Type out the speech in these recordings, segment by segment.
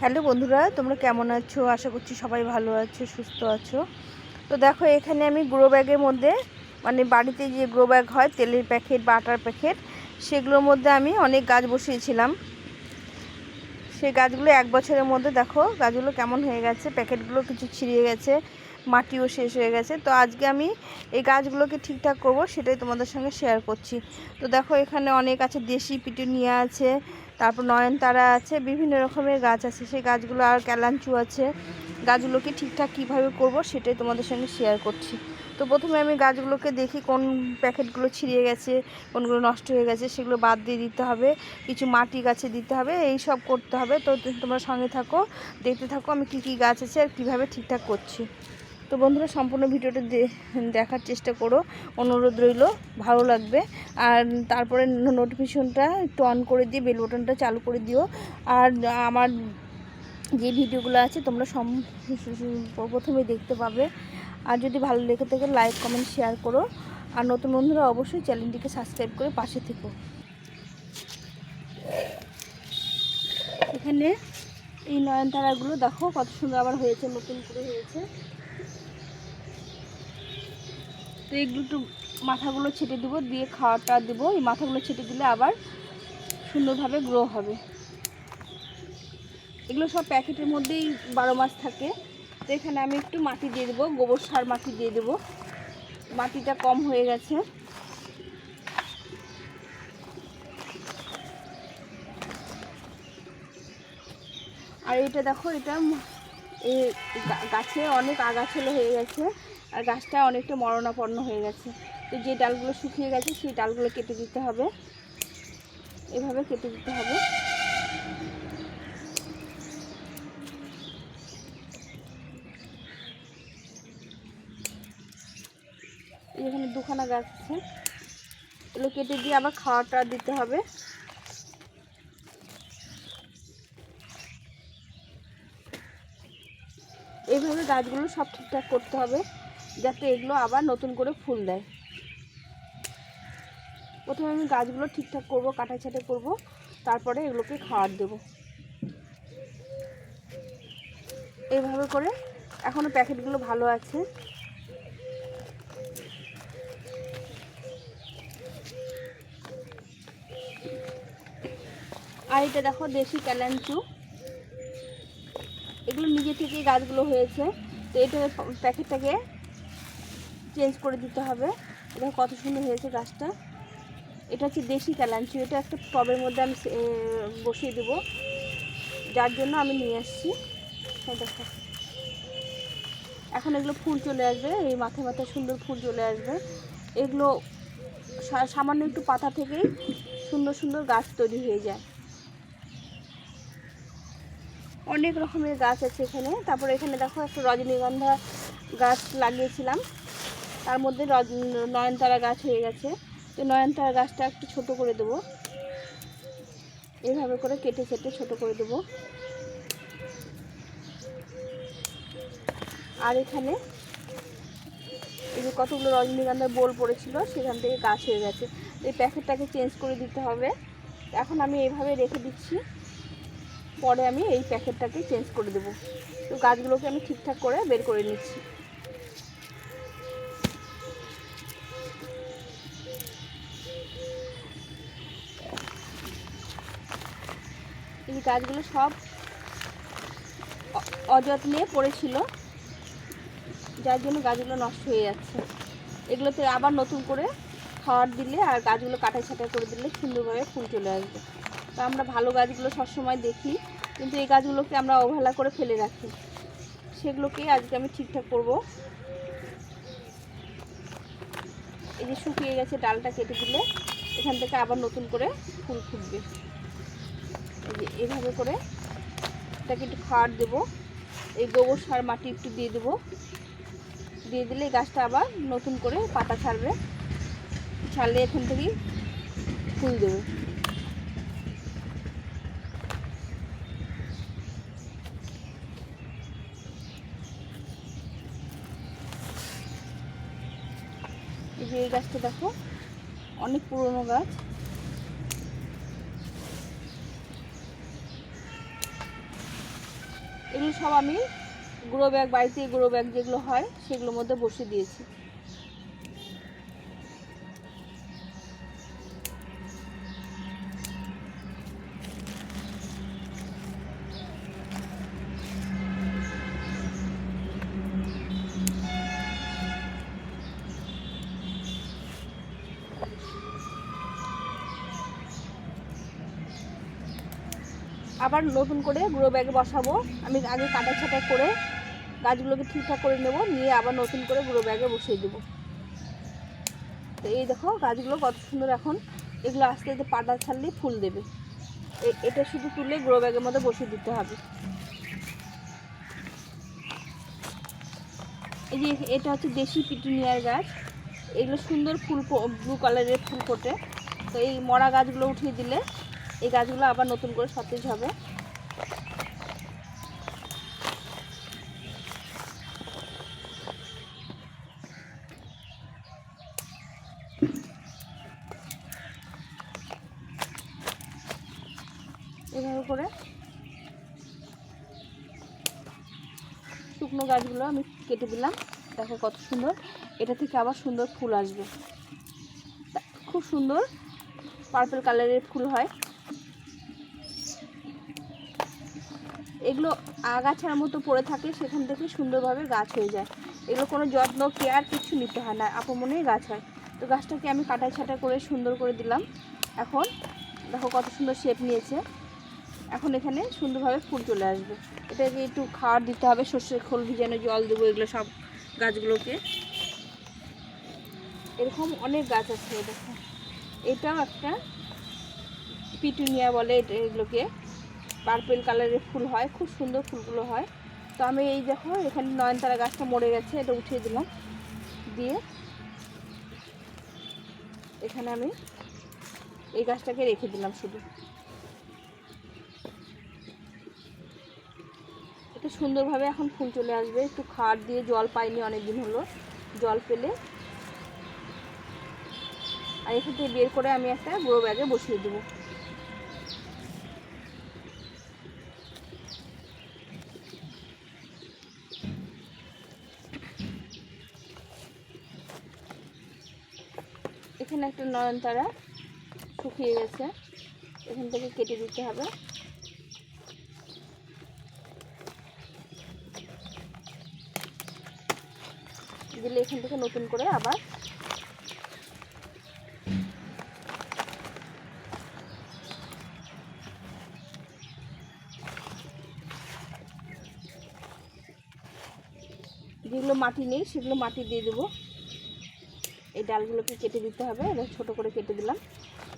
Hello বন্ধুরা, তোমরা কেমন আছো? আশা করছি সবাই ভালো আছো, সুস্থ আছো। তো দেখো, এখানে আমি গ্রো ব্যাগের মধ্যে মানে বাড়িতে যে গ্রো ব্যাগ হয়, তেলের প্যাকেট বা আটার প্যাকেট, সেগুলোর মধ্যে আমি অনেক গাছ বসিয়েছিলাম। সেই গাছগুলো এক বছরের মধ্যে দেখো, গাছগুলো কেমন হয়ে গেছে, প্যাকেটগুলো কিছু ছিঁড়িয়ে গেছে। মাটিও শেষ হয়ে গেছে। তো আজকে আমি এই গাছগুলোকে ঠিকঠাক করব, সেটাই তোমাদের সঙ্গে শেয়ার করছি। তো দেখো, এখানে অনেক আছে, দেশি পিটুনিয়া আছে, তারপর নয়নতারা আছে, বিভিন্ন রকমের গাছ আছে। সেই গাছগুলো আর ক্যালাঞ্চু আছে। গাছগুলোকে ঠিকঠাক কীভাবে করব, সেটাই তোমাদের সঙ্গে শেয়ার করছি। তো প্রথমে আমি গাছগুলোকে দেখি, কোন প্যাকেটগুলো ছিঁড়িয়ে গেছে, কোনগুলো নষ্ট হয়ে গেছে, সেগুলো বাদ দিয়ে দিতে হবে। কিছু মাটি গাছে দিতে হবে, এই সব করতে হবে। তো তোমরা সঙ্গে থাকো, দেখতে থাকো আমি কি কি গাছ আছে আর কীভাবে ঠিকঠাক করছি। তো বন্ধুরা, সম্পূর্ণ ভিডিওটা দেখার চেষ্টা করো। অনুরোধ রইল, ভালো লাগবে। আর তারপরে নোটিফিকেশনটা একটু অন করে দিয়ে বেল বাটনটা চালু করে দিও। আর আমার যে ভিডিওগুলো আছে, তোমরা সম, প্রথমে দেখতে পাবে। আর যদি ভালো লেগে থাকে লাইক কমেন্ট শেয়ার করো। আর নতুন বন্ধুরা, অবশ্যই চ্যানেলটিকে সাবস্ক্রাইব করে পাশে থেকো। এখানে এই নয়নতারাগুলো দেখো, কত সুন্দর আবার হয়েছে, নতুন করে হয়েছে। তো এগুলো একটু মাথাগুলো ছেটে দেবো, দিয়ে খাওয়াটা দেবো। এই মাথাগুলো ছেটে দিলে আবার সুন্দরভাবে গ্রো হবে। এগুলো সব প্যাকেটের মধ্যেই বারো মাস থাকে। তো এখানে আমি একটু মাটি দিয়ে দেবো, গোবর সার মাটি দিয়ে দেবো। মাটিটা কম হয়ে গেছে। আর এটা দেখো, এটা গাছে অনেক আগাছালো হয়ে গেছে। আর গাছটা অনেকটা মরণাপন্ন হয়ে গেছে। তো যে ডালগুলো শুকিয়ে গেছে, সেই ডালগুলো কেটে দিতে হবে। এভাবে কেটে দিতে হবে। এখানে দুখানা গাছ আছে। এগুলো কেটে দিয়ে আবার খাওয়াটা দিতে হবে। এইভাবে গাছগুলো সব ঠিকঠাক করতে হবে। যাতে এগুলো আবার নতুন করে ফুল দেয়। প্রথমে আমি গাছগুলো ঠিকঠাক করব কাটা ছাটা করব, তারপরে এগুলোকে খাওয়ার দেব। এইভাবে করে এখনও প্যাকেটগুলো ভালো আছে। আর এটা দেখো, দেশি ক্যালাঞ্চু। এগুলো নিজে থেকেই গাছগুলো হয়েছে। তো এটা প্যাকেটটাকে চেঞ্জ করে দিতে হবে। এটা কত সুন্দর হয়েছে গাছটা। এটা হচ্ছে দেশি ক্যালাঞ্চি এটা একটা টবের মধ্যে আমি বসিয়ে দেবো। যার জন্য আমি নিয়ে আসছি। এখন এগুলো ফুল চলে আসবে। এই মাথায় মাথায় সুন্দর ফুল চলে আসবে। এগুলো সামান্য একটু পাতা থেকেই সুন্দর সুন্দর গাছ তৈরি হয়ে যায়। অনেক রকমের গাছ আছে এখানে। তারপরে এখানে দেখো একটা রজনীগন্ধা গাছ লাগিয়েছিলাম। তার মধ্যে নয়নতারা গাছ হয়ে গেছে। তো নয়নতারা গাছটা একটু ছোট করে দেবো। এভাবে করে কেটে কেটে ছোট করে দেবো। আর এখানে এই যে কতগুলো রজনীগন্ধার বোল পড়েছিল, সেখান থেকে গাছ হয়ে গেছে। এই প্যাকেটটাকে চেঞ্জ করে দিতে হবে। এখন আমি এইভাবে রেখে দিচ্ছি। পরে আমি এই প্যাকেটটাকে চেঞ্জ করে দেবো। তো গাছগুলোকে আমি ঠিকঠাক করে বের করে নিচ্ছি। গাছগুলো সব অযত্নে পড়েছিল, যার জন্য গাছগুলো নষ্ট হয়ে যাচ্ছে। এগুলোতে আবার নতুন করে খাওয়ার দিলে আর গাছগুলো কাটা ছাটা করে দিলে সুন্দরভাবে ফুল চলে আসবে। তো আমরা ভালো গাছগুলো সবসময় দেখি, কিন্তু এই গাছগুলোকে আমরা অবহেলা করে ফেলে রাখি। সেগুলোকে আজকে আমি ঠিকঠাক করব। এই যে শুকিয়ে গেছে ডালটা কেটে দিলে, এখান থেকে আবার নতুন করে ফুল ফুটবে। এভাবে করে এটাকে একটু খাওয়ার দেবো। এই গোবর সার মাটি একটু দিয়ে দেবো। দিয়ে দিলে গাছটা আবার নতুন করে পাতা ছাড়বে। ছাড়লে এখান থেকেই ফুল দেবে। এই গাছটা দেখো, অনেক পুরনো গাছ। সব আমি গ্রো ব্যাগ বাড়িতে গ্রো ব্যাগ যেগুলো হয় সেগুলোর মধ্যে বসিয়ে দিয়েছি। আবার নতুন করে গুঁড়ো ব্যাগে বসাবো। আমি আগে কাটা ছাটা করে গাছগুলোকে ঠিকঠাক করে নেব, নিয়ে আবার নতুন করে গুঁড়ো ব্যাগে বসিয়ে দেবো। তো এই দেখো গাছগুলো কত সুন্দর এখন। এগুলো আস্তে আস্তে পাতা ছাড়লেই ফুল দেবে। এটা শুধু তুলে গুঁড়ো ব্যাগের মধ্যে বসিয়ে দিতে হবে। এই যে এটা হচ্ছে দেশি পিটুনিয়ার গাছ। এগুলো সুন্দর ফুল ব্লু কালারের ফুল ফোটে। তো এই মরা গাছগুলো উঠিয়ে দিলে এই গাছগুলো আবার নতুন করে সতেজ হবে। এভাবে করে শুকনো গাছগুলো আমি কেটে দিলাম। দেখো কত সুন্দর। এটা থেকে আবার সুন্দর ফুল আসবে। খুব সুন্দর। পার্পল কালারের ফুল হয়। এগুলো আগাছার মতো পড়ে থাকে সেখান থেকে সুন্দরভাবে গাছ হয়ে যায়। এগুলো কোনো যত্ন, কেয়ার কিছু নিতে হয় না আপমনেই গাছ হয়। তো গাছটাকে আমি কাটা ছাটা করে সুন্দর করে দিলাম। এখন দেখো কত সুন্দর শেপ নিয়েছে। এখন এখানে সুন্দরভাবে ফুল চলে আসবে। এটাকে একটু খাওয়ার দিতে হবে, সর্ষের খোল ভিজানো জল দেবো, এগুলো সব গাছগুলোকে। এরকম অনেক গাছ আছে, দেখো। এটাও একটা পিটুনিয়া বলে এগুলোকে। পার্পেল কালারের ফুল হয়, খুব সুন্দর ফুলগুলো হয়। তো আমি এই দেখো, এখানে নয়নতারা গাছটা মরে গেছে, এটা উঠিয়ে দিলাম। দিয়ে এখানে আমি এই গাছটাকে রেখে দিলাম শুধু। এটা সুন্দরভাবে এখন ফুল চলে আসবে। একটু খাট দিয়ে জল পাইনি অনেক দিন হলো, জল পেলে। আর এখান থেকে বের করে আমি একটা গুঁড়ো ব্যাগে বসিয়ে দেবো। এখানে একটা নয়নতারা শুকিয়ে গেছে। এখান থেকে কেটে দিতে হবে। দিলে এখান থেকে নতুন করে আবার যেগুলো মাটি নেই, সেগুলো মাটি দিয়ে দেবো। এই ডালগুলোকে কেটে দিতে হবে, এটা ছোটো করে কেটে দিলাম।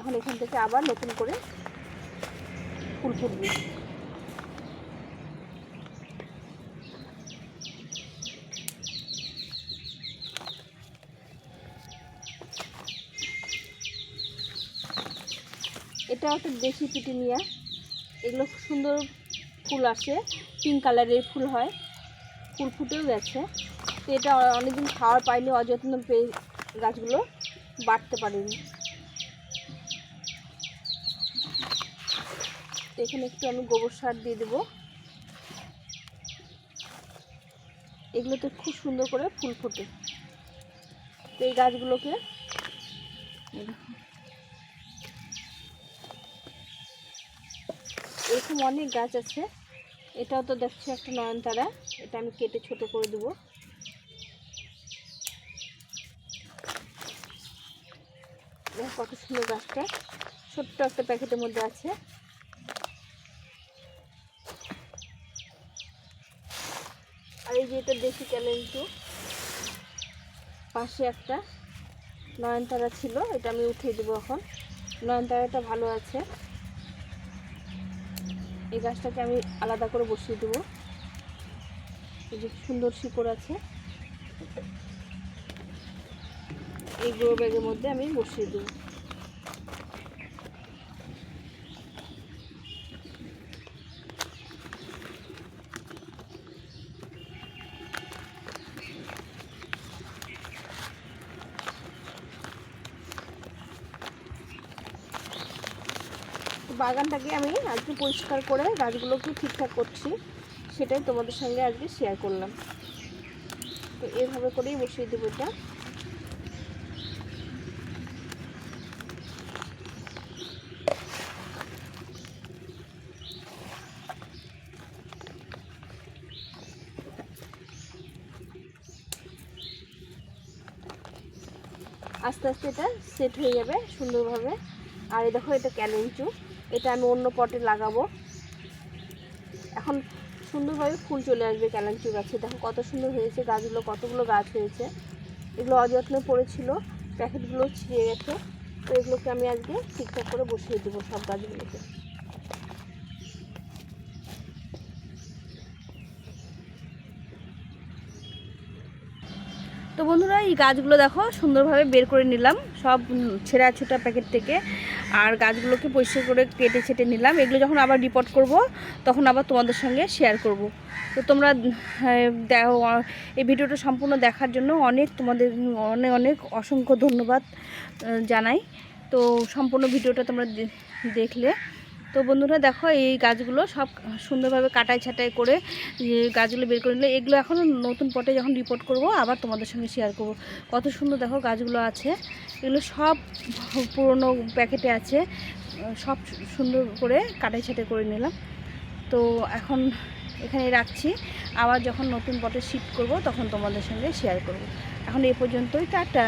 এখন এখান থেকে আবার নতুন করে ফুল ফুটবে। এটা একটা দেশি পিটুনিয়া। এগুলো সুন্দর ফুল আসে, পিঙ্ক কালারের ফুল হয়। ফুল ফুটেও গেছে। তো এটা অনেকদিন খাওয়ার পাইনি, অযত্ন পেয়ে গাছগুলো বাড়তে পারেনি। এখানে একটু আমি গোবর সার দিয়ে দেবো। এগুলোতে খুব সুন্দর করে ফুল ফোটে। তো এই গাছগুলোকে এরকম অনেক গাছ আছে। এটাও তো দেখছি একটা নয়নতারা, এটা আমি কেটে ছোট করে দেবো। কত সুন্দর গাছটা। ছোট্ট একটা প্যাকেটের মধ্যে আছে। আর এই যে এটা দেশি ক্যালেন্টু পাশে একটা নয়নতারা ছিল, এটা আমি উঠিয়ে দেবো এখন। নয়নতারাটা ভালো আছে। এই গাছটাকে আমি আলাদা করে বসিয়ে দেবো। এই যে সুন্দর শিকড় আছে। এই গ্রো ব্যাগের মধ্যে আমি বসিয়ে দেবো। বাগানটাকে আমি আজকে পরিষ্কার করে গাছগুলোকে ঠিকঠাক করছি, সেটাই তোমাদের সঙ্গে আজকে শেয়ার করলাম। তো এভাবে করেই বসিয়ে দেবো এটা। আস্তে আস্তে এটা সেট হয়ে যাবে সুন্দরভাবে। আর দেখো এটা ক্যালেঞ্চু। এটা আমি অন্য পটে লাগাবো। এখন সুন্দরভাবে ফুল চলে আসবে ক্যালাঞ্চু গাছে। দেখো কত সুন্দর হয়েছে গাছগুলো, কতগুলো গাছ হয়েছে। এগুলো অযত্নে পড়েছিল, প্যাকেটগুলো ছিঁড়ে গেছে। তো এগুলোকে আমি আজকে ঠিকঠাক করে বসিয়ে দেবো সব গাছগুলোকে। তো বন্ধুরা, এই গাছগুলো দেখো, সুন্দরভাবে বের করে নিলাম। সব ছেঁড়া ছোটা প্যাকেট থেকে। আর গাছগুলোকে পরিষ্কার করে কেটে ছেটে নিলাম। এগুলো যখন আবার রিপোর্ট করব, তখন আবার তোমাদের সঙ্গে শেয়ার করব। তো তোমরা দেখো, এই ভিডিওটা সম্পূর্ণ দেখার জন্য অনেক তোমাদের, অনেক অনেক অসংখ্য ধন্যবাদ জানাই। তো সম্পূর্ণ ভিডিওটা তোমরা দেখলে। তো বন্ধুরা দেখো, এই গাছগুলো সব সুন্দরভাবে কাটাই ছাটাই করে গাছগুলো বের করে নিলে। এগুলো এখন নতুন পটে যখন রিপোর্ট করব, আবার তোমাদের সঙ্গে শেয়ার করব। কত সুন্দর দেখো গাছগুলো আছে। এগুলো সব পুরনো প্যাকেটে আছে। সব সুন্দর করে কাটাই ছাটাই করে নিলাম। তো এখন এখানে রাখছি। আবার যখন নতুন পটে শিফট করব, তখন তোমাদের সঙ্গে শেয়ার করব। এখন এ পর্যন্তই, টাটা।